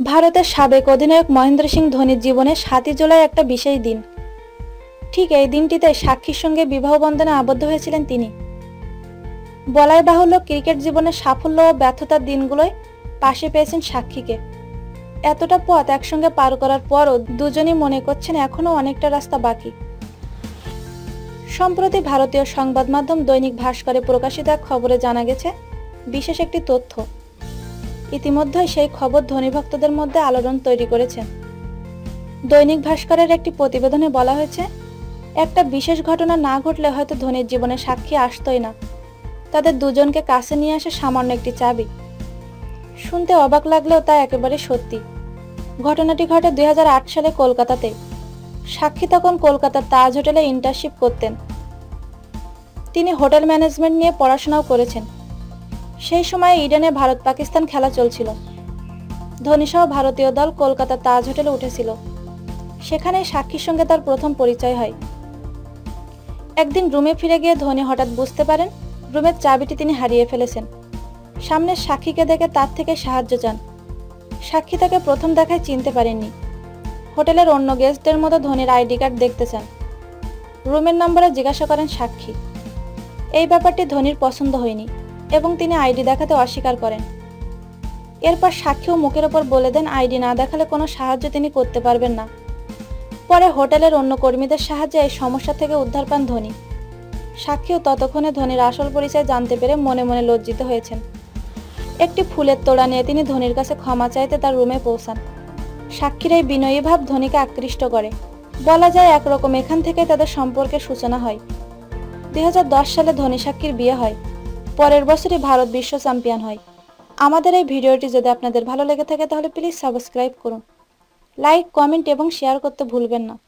ভারতের সাবেক অধিনায়ক মহেন্দ্র সিং ধোনির জীবনে সাতই জুলাই একটা বিশেষ দিন। ঠিক এই দিনটিতে সাক্ষীর সঙ্গে বিবাহ বন্ধনে আবদ্ধ হয়েছিলেন তিনি। বলাই বাহুল্য ক্রিকেট জীবনের সাফল্য ও ব্যর্থতার দিনগুলোয় পাশে পেয়েছেন সাক্ষীকে। এতটা পথ একসঙ্গে পার করার পরও দুজনই মনে করছেন এখনও অনেকটা রাস্তা বাকি। সম্প্রতি ভারতীয় সংবাদ মাধ্যম দৈনিক ভাস্করে প্রকাশিত এক খবরে জানা গেছে, বিশেষ একটি তথ্য। ইতিমধ্যেই সেই খবর ধনী ভক্তদের মধ্যে আলোড়ন তৈরি করেছে। দৈনিক ভাস্করের একটি প্রতিবেদনে বলা হয়েছে, একটা বিশেষ ঘটনা না ঘটলে হয়তো ধনীর জীবনে সাক্ষী আসতই না। তাদের দুজনকে কাছে নিয়ে আসে সামান্য একটি চাবি। শুনতে অবাক লাগলেও তা একেবারে সত্যি। ঘটনাটি ঘটে দুই হাজার আট সালে কলকাতাতে। সাক্ষী তখন কলকাতার তাজ হোটেলে ইন্টার্নশিপ করতেন। তিনি হোটেল ম্যানেজমেন্ট নিয়ে পড়াশোনাও করেছেন। সেই সময়ে ইডেনে ভারত পাকিস্তান খেলা চলছিল। ধোনিসহ ভারতীয় দল কলকাতার তাজ হোটেলে উঠেছিল। সেখানেই সাক্ষীর সঙ্গে তার প্রথম পরিচয় হয়। একদিন রুমে ফিরে গিয়ে ধোনি হঠাৎ বুঝতে পারেন, রুমের চাবিটি তিনি হারিয়ে ফেলেছেন। সামনে সাক্ষীকে দেখে তার থেকে সাহায্য চান। সাক্ষী তাকে প্রথম দেখায় চিনতে পারেননি। হোটেলের অন্য গেস্টদের মতো ধোনির আইডি কার্ড দেখতে চান। রুমের নম্বরে জিজ্ঞাসা করেন সাক্ষী। এই ব্যাপারটি ধোনির পছন্দ হয়নি এবং তিনি আইডি দেখাতে অস্বীকার করেন। এরপর সাক্ষীও মুখের ওপর বলে দেন আইডি না দেখালে কোনো সাহায্য তিনি করতে পারবেন না। পরে হোটেলের অন্য কর্মীদের সাহায্যে এই সমস্যা থেকে উদ্ধার পান ধোনি। সাক্ষীও ততক্ষণে ধোনির আসল পরিচয় জানতে পেরে মনে মনে লজ্জিত হয়েছেন। একটি ফুলের তোড়া নিয়ে তিনি ধোনির কাছে ক্ষমা চাইতে তার রুমে পৌঁছান। সাক্ষীর এই বিনয়ী ভাব ধনীকে আকৃষ্ট করে। বলা যায় একরকম এখান থেকে তাদের সম্পর্কের সূচনা হয়। দুই হাজার দশ সালে ধনী সাক্ষীর বিয়ে হয়। পরের বছরই ভারত বিশ্ব চ্যাম্পিয়ন হয়। আমাদের এই ভিডিওটি যদি আপনাদের ভালো লেগে থাকে তাহলে প্লিজ সাবস্ক্রাইব করুন। লাইক, কমেন্ট এবং শেয়ার করতে ভুলবেন না।